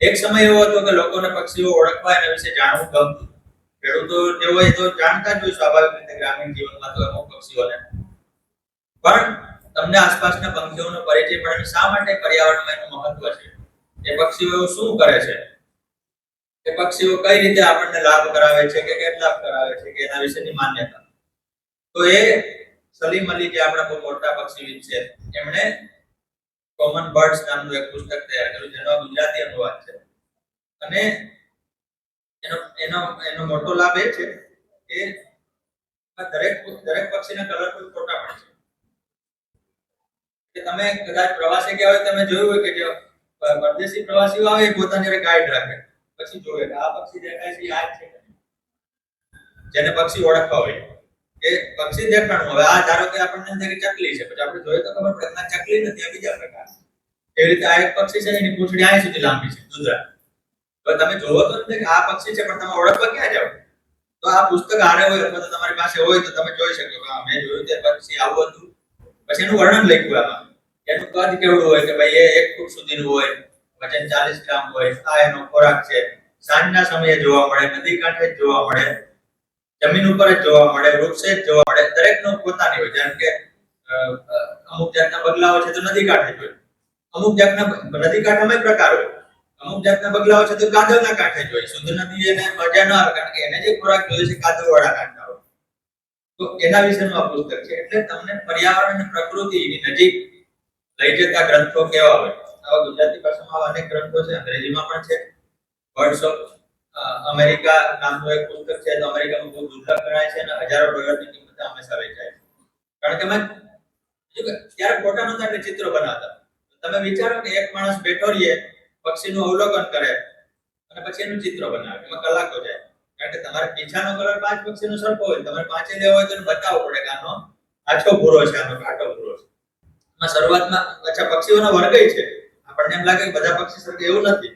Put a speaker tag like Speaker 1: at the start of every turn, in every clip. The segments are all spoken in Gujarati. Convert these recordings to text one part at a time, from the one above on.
Speaker 1: એક સમય એવો હતો કે લોકોને પક્ષીઓ ઓળખવા એના વિશે જાણવું ગમતું. ખેડૂતો તેઓએ તો જાણતા જ હોય સ્વાભાવિક રીતે ગ્રામીણ જીવનમાં તો અમુક પક્ષીઓને. પણ તમને આસપાસના પંખીઓનો પરિચય પણ શા માટે પર્યાવરણમાં એનું મહત્વ છે? એ પક્ષીઓ શું કરે છે? એ પક્ષીઓ કઈ રીતે આપણને લાભ કરાવે છે કે કેટલા કરાવે છે કે એના વિશેની માન્યતા? તો એ સલીમ અલી જે આપણા બહુ મોટા પક્ષીવિદ છે, એમણે કોમન બર્ડ્સ નામનું એક પુસ્તક તૈયાર કર્યું જેનો ગુજરાતી અનુવાદ છે. અને એનો એનો એનો મોટો લાભ એ છે કે દરેક દરેક પક્ષીના કલરફુલ ફોટા પણ છે. કે તમે કદાચ પ્રવાસી ગયા હોય, તમે જોયું હોય કે જે પરદેશી પ્રવાસીઓ આવે, એ પોતાની ગાઈડ રાખે. પછી જોવે કે આ પક્ષી દેખાય છે, આ છે. જેને પક્ષી ઓળખવા હોય. એ પક્ષી દેખાણું. હવે આ ધારો કે આપણને ચકલી છે, પછી આપણે જોઈએ તો ખબર પડે ચકલી નથી, આ બીજા પ્રકાર એવી રીતે આ એક પક્ષી છે એની પૂંછડી અહીં સુધી લાંબી છે દૂધરા હવે તમે જોવો તો ને આ પક્ષી છે, પણ તમે ઓળખવા ક્યાં જાવ તો આ પુસ્તક હારે હોય, અથવા તો તમારી પાસે હોય તો તમે જોઈ શકો કે મેં જોયું તે પક્ષી આવું હતું. પછી એનું વર્ણન લખ્યું આમાં એનું કદ કેવડું હોય, કે ભાઈ એ એક ફૂટ સુધીનું હોય, વજન ચાલીસ ગ્રામ હોય, આ એનો ખોરાક છે. સાંજના સમયે જોવા મળે, નદી કાંઠે જ જોવા મળે, જમીન ઉપર જ જોવા મળે, વૃક્ષે જ જોવા મળે, દરેકનો પોતાની હોય. જેમ કે અમુક જાતના બગલાઓ છે તો નદી કાંઠે જ હોય. અમુક જાતના નદી કાંઠામાં પ્રકાર અમુક જાતના બગલાઓ છે તો કાદવના કાંઠે જ હોય. શુદ્ધ નદી એને મજા ન આવે કારણ કે એને જે ખોરાક જોઈએ છે કાદવ વાળા કાંઠાઓ. તો એના વિશેનું આ પુસ્તક છે. એટલે તમને પર્યાવરણ અને પ્રકૃતિની નજીક લઈ જતા ગ્રંથો કેવા હોય. આવા ગુજરાતી ભાષામાં અનેક ગ્રંથો છે. અંગ્રેજીમાં પણ છે. વર્ડ્સ ઓફ અમેરિકા નામનું એક પુસ્તક છે. તો અમેરિકામાં બહુ દુર્લભ ગણાય છે અને હજારો ડોલરની કિંમતે હંમેશા વેચાય છે. કારણ કે શું ત્યારે ફોટા નતા એટલે ચિત્રો બનાવતા. તમે વિચારો કે એક માણસ બેઠો રહીએ, પક્ષીનું અવલોકન કરે અને પછી એનું ચિત્ર બનાવે, એમાં કલાકો જાય. કારણ કે તમારે પીછાનો કલર પાંચ પક્ષીનો સરખો હોય, તમારે પાંચે લેવો હોય તો બતાવવો પડે કે આનો આછો ભૂરો છે, આનો કાટો ભૂરો છે. એમાં શરૂઆતમાં અચ્છા પક્ષીઓનો વર્ગ છે. આપણને એમ લાગે કે બધા પક્ષી સરખે એવું નથી.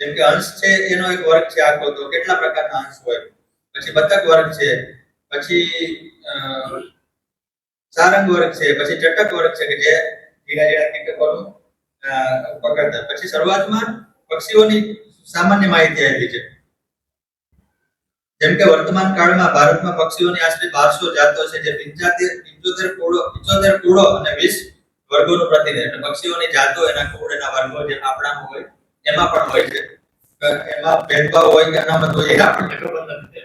Speaker 1: જેમ કે હંસ છે, એનો એક વર્ગ છે આખો તો કેટલા પ્રકારના હંસ હોય? પછી બતક વર્ગ છે, પછી સારંગ વર્ગ છે, પછી ચટક વર્ગ છે કે જે ઝીણા કીટકોનું પકડતા. પછી શરૂઆતમાં પક્ષીઓની સામાન્ય માહિતી આપી છે. જેમ કે વર્તમાન કાળમાં ભારતમાં પક્ષીઓની આશરે બારસો જાતો છે, જે પંચાતેર, પંચોતેર કુળો પંચોતેર કુળો અને વીસ વર્ગોનું પ્રતિનિધિત્વ એટલે પક્ષીઓની જાતો, એના કુળ, એના વર્ગો જે આપણામાં હોય, એમાં પણ હોય છે. એમાં ભેદભાવ હોય કે અનામત હોય, એ આપણને ખબર નથી.